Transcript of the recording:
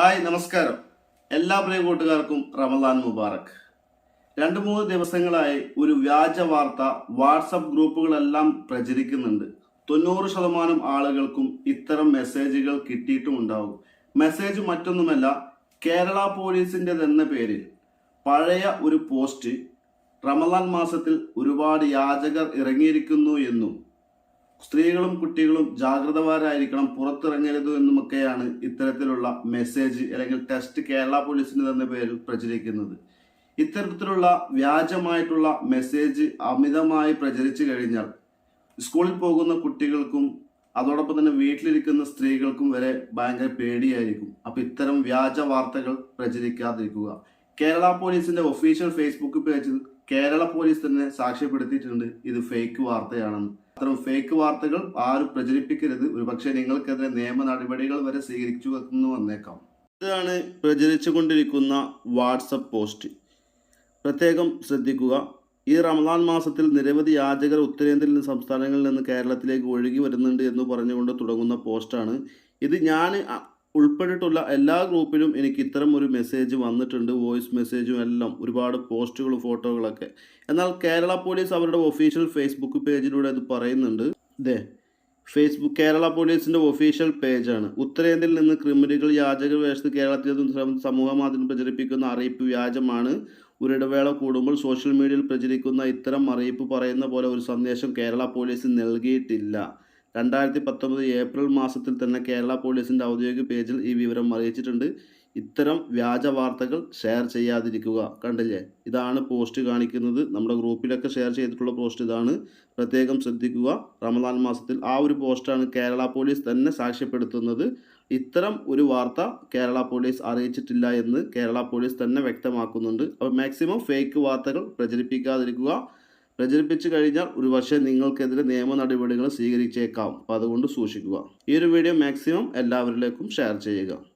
Hi നമസ്കാരം. എല്ലാ പ്രിയ കൂട്ടുകാർക്കും റമദാൻ മുബാറക്. രണ്ട് മൂന്ന് ദിവസങ്ങളായി ഒരു വ്യാജ വാർത്ത വാട്സപ്പ് ഗ്രൂപ്പുകളെല്ലാം പ്രചരിക്കുന്നുണ്ട്. തൊണ്ണൂറ് ശതമാനം ആളുകൾക്കും ഇത്തരം മെസ്സേജുകൾ കിട്ടിയിട്ടുമുണ്ടാവും. മെസ്സേജ് മറ്റൊന്നുമല്ല കേരള പോലീസിന്റെതെന്ന പേരിൽ. പഴയ ഒരു പോസ്റ്റ് റമദാൻ മാസത്തിൽ ഒരുപാട് യാചകർ ഇറങ്ങിയിരിക്കുന്നു എന്നും സ്ത്രീകളും കുട്ടികളും ജാഗ്രതവാരായിരിക്കണം പുറത്തിറങ്ങരുത് എന്നുമൊക്കെയാണ് ഇത്തരത്തിലുള്ള മെസ്സേജ് അല്ലെങ്കിൽ ടെസ്റ്റ് കേരള പോലീസിന് എന്ന പേരിൽ പ്രചരിക്കുന്നത്. ഇത്തരത്തിലുള്ള വ്യാജമായിട്ടുള്ള മെസ്സേജ് അമിതമായി പ്രചരിച്ചു കഴിഞ്ഞാൽ സ്കൂളിൽ പോകുന്ന കുട്ടികൾക്കും അതോടൊപ്പം തന്നെ വീട്ടിലിരിക്കുന്ന സ്ത്രീകൾക്കും വരെ ഭയങ്കര പേടിയായിരിക്കും. അപ്പൊ ഇത്തരം വ്യാജ വാർത്തകൾ പ്രചരിക്കാതിരിക്കുക. കേരള പോലീസിന്റെ ഒഫീഷ്യൽ ഫേസ്ബുക്ക് പേജിൽ കേരള പോലീസ് തന്നെ സാക്ഷ്യപ്പെടുത്തിയിട്ടുണ്ട് ഇത് ഫേക്ക് വാർത്തയാണെന്ന്. അത്തരം ഫേക്ക് വാർത്തകൾ ആരും പ്രചരിപ്പിക്കരുത്. ഒരുപക്ഷെ നിങ്ങൾക്കെതിരെ നിയമ നടപടികൾ വരെ സ്വീകരിച്ചു വെക്കുന്നു വന്നേക്കാം. ഇതാണ് പ്രചരിച്ചുകൊണ്ടിരിക്കുന്ന വാട്സപ്പ് പോസ്റ്റ്. പ്രത്യേകം ശ്രദ്ധിക്കുക. ഈ റമദാൻ മാസത്തിൽ നിരവധി യാചകർ ഉത്തരേന്ത്യയിൽ നിന്ന് സംസ്ഥാനങ്ങളിൽ നിന്ന് കേരളത്തിലേക്ക് ഒഴുകി വരുന്നുണ്ട് എന്ന് പറഞ്ഞുകൊണ്ട് തുടങ്ങുന്ന പോസ്റ്റാണ്. ഇത് ഞാൻ ഉൾപ്പെട്ടിട്ടുള്ള എല്ലാ ഗ്രൂപ്പിലും എനിക്ക് ഇത്തരം ഒരു മെസ്സേജ് വന്നിട്ടുണ്ട് വോയിസ് മെസ്സേജും എല്ലാം ഒരുപാട് പോസ്റ്റുകളും ഫോട്ടോകളൊക്കെ. എന്നാൽ കേരള പോലീസ് അവരുടെ ഒഫീഷ്യൽ ഫേസ്ബുക്ക് പേജിലൂടെ അത് പറയുന്നുണ്ട്. ദേ ഫേസ്ബുക്ക് കേരള പോലീസിന്റെ ഒഫീഷ്യൽ പേജാണ് ഉത്തരേന്ത്യയിൽ നിന്ന് ക്രിമിനലുകൾ യാചക വേഷത്തിൽ കേരളത്തിൽ സമൂഹ മാധ്യമം പ്രചരിപ്പിക്കുന്ന അറിയിപ്പ് വ്യാജമാണ്. ഒരിടവേള കൂടുമ്പോൾ സോഷ്യൽ മീഡിയയിൽ പ്രചരിക്കുന്ന ഇത്തരം അറിയിപ്പ് പറയുന്ന പോലെ ഒരു സന്ദേശം കേരള പോലീസ് നൽകിയിട്ടില്ല. രണ്ടായിരത്തി പത്തൊമ്പത് ഏപ്രിൽ മാസത്തിൽ തന്നെ കേരള പോലീസിന്റെ ഔദ്യോഗിക പേജിൽ ഈ വിവരം അറിയിച്ചിട്ടുണ്ട്. ഇത്തരം വ്യാജ വാർത്തകൾ ഷെയർ ചെയ്യാതിരിക്കുക കണ്ടില്ലേ? ഇതാണ് പോസ്റ്റ് കാണിക്കുന്നത്. നമ്മുടെ ഗ്രൂപ്പിലൊക്കെ ഷെയർ ചെയ്തിട്ടുള്ള പോസ്റ്റ് ഇതാണ്. പ്രത്യേകം ശ്രദ്ധിക്കുക. റമദാൻ മാസത്തിൽ ആ ഒരു പോസ്റ്റാണ് കേരള പോലീസ് തന്നെ സാക്ഷ്യപ്പെടുത്തുന്നത്. ഇത്തരം ഒരു വാർത്ത കേരള പോലീസ് അറിയിച്ചിട്ടില്ല എന്ന് കേരള പോലീസ് തന്നെ വ്യക്തമാക്കുന്നുണ്ട്. അപ്പോൾ മാക്സിമം ഫേക്ക് വാർത്തകൾ പ്രചരിപ്പിക്കാതിരിക്കുക. പ്രചരിപ്പിച്ചു കഴിഞ്ഞാൽ ഒരു പക്ഷേ നിങ്ങൾക്കെതിരെ നിയമ നടപടികൾ സ്വീകരിച്ചേക്കാം. അപ്പോൾ അതുകൊണ്ട് സൂക്ഷിക്കുക. ഈ ഒരു വീഡിയോ മാക്സിമം എല്ലാവരിലേക്കും ഷെയർ ചെയ്യുക.